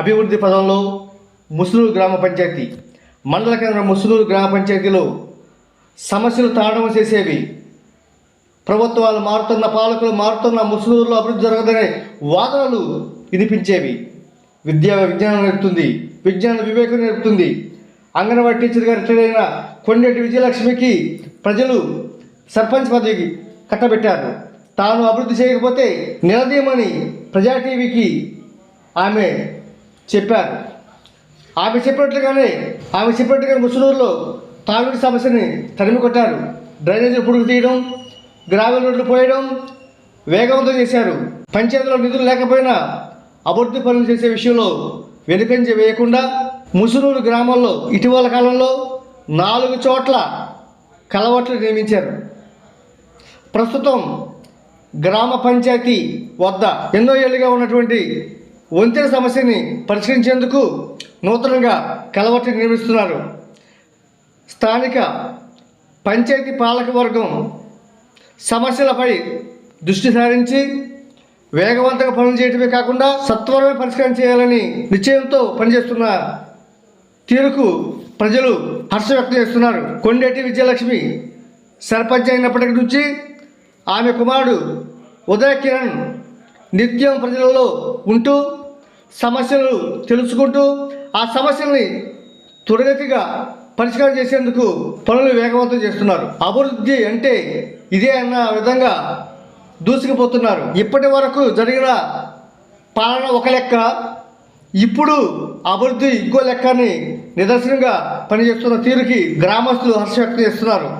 అభివృద్ధి పదంలో ముసులూరు గ్రామ పంచాయతీ మండల కేంద్రం ముసులూరు గ్రామ పంచాయతీలో సమస్యలు తాండవం చేసేవి. ప్రభుత్వాలు మారుతున్న పాలకులు మారుతున్న ముసునూరులో అభివృద్ధి జరగదనే వాదనలు వినిపించేవి. విద్యా విజ్ఞానం నేర్పుతుంది విజ్ఞాన వివేకం నేర్పుతుంది. అంగన్వాడీ టీచర్గా రిటైర్ అయిన కొండేటి విజయలక్ష్మికి ప్రజలు సర్పంచ్ పదవికి కట్టబెట్టారు. తాను అభివృద్ధి చేయకపోతే నిలదీయమని ప్రజా టీవీకి ఆమె చెప్పారు. ఆమె చెప్పినట్లుగానే ఆమె చెప్పినట్టుగా ముసునూరులో తాగుడు సమస్యని తరిమి కొట్టారు. డ్రైనేజీలు పురుగు తీయడం గ్రావెల్ రోడ్లు పోయడం వేగవంతం చేశారు. పంచాయతీలో నిధులు లేకపోయినా అభివృద్ధి పనులు చేసే విషయంలో వెనుకంజ వేయకుండా ముసునూరు గ్రామంలో ఇటీవల కాలంలో నాలుగు చోట్ల కలవట్లు నియమించారు ప్రస్తుతం గ్రామ పంచాయతీ వద్ద ఎన్నో ఏళ్ళుగా ఉన్నటువంటి వంతెన సమస్యని పరిష్కరించేందుకు నూతనంగా కలవట్లు నిర్మిస్తున్నారు. స్థానిక పంచాయతీ పాలక వర్గం సమస్యలపై దృష్టి సారించి వేగవంతంగా పనులు చేయటమే కాకుండా సత్వరమే పరిష్కారం చేయాలని నిశ్చయంతో పనిచేస్తున్న తీరుకు ప్రజలు హర్షం వ్యక్తం చేస్తున్నారు. కొండేటి విజయలక్ష్మి సర్పంచ్ అయినప్పటికి నుంచి ఆమె కుమారుడు ఉదయ కిరణ్ నిత్యం ప్రజలలో ఉంటూ సమస్యలు తెలుసుకుంటూ ఆ సమస్యల్ని త్వరగతిగా పరిష్కారం చేసేందుకు పనులు వేగవంతం చేస్తున్నారు. అభివృద్ధి అంటే ఇదే అన్న విధంగా దూసుకుపోతున్నారు. ఇప్పటి వరకు జరిగిన పాలన ఒక లెక్క ఇప్పుడు అభివృద్ధి ఇంకో లెక్కని నిదర్శనంగా పనిచేస్తున్న తీరుకి గ్రామస్తులు హర్ష వ్యక్తం చేస్తున్నారు.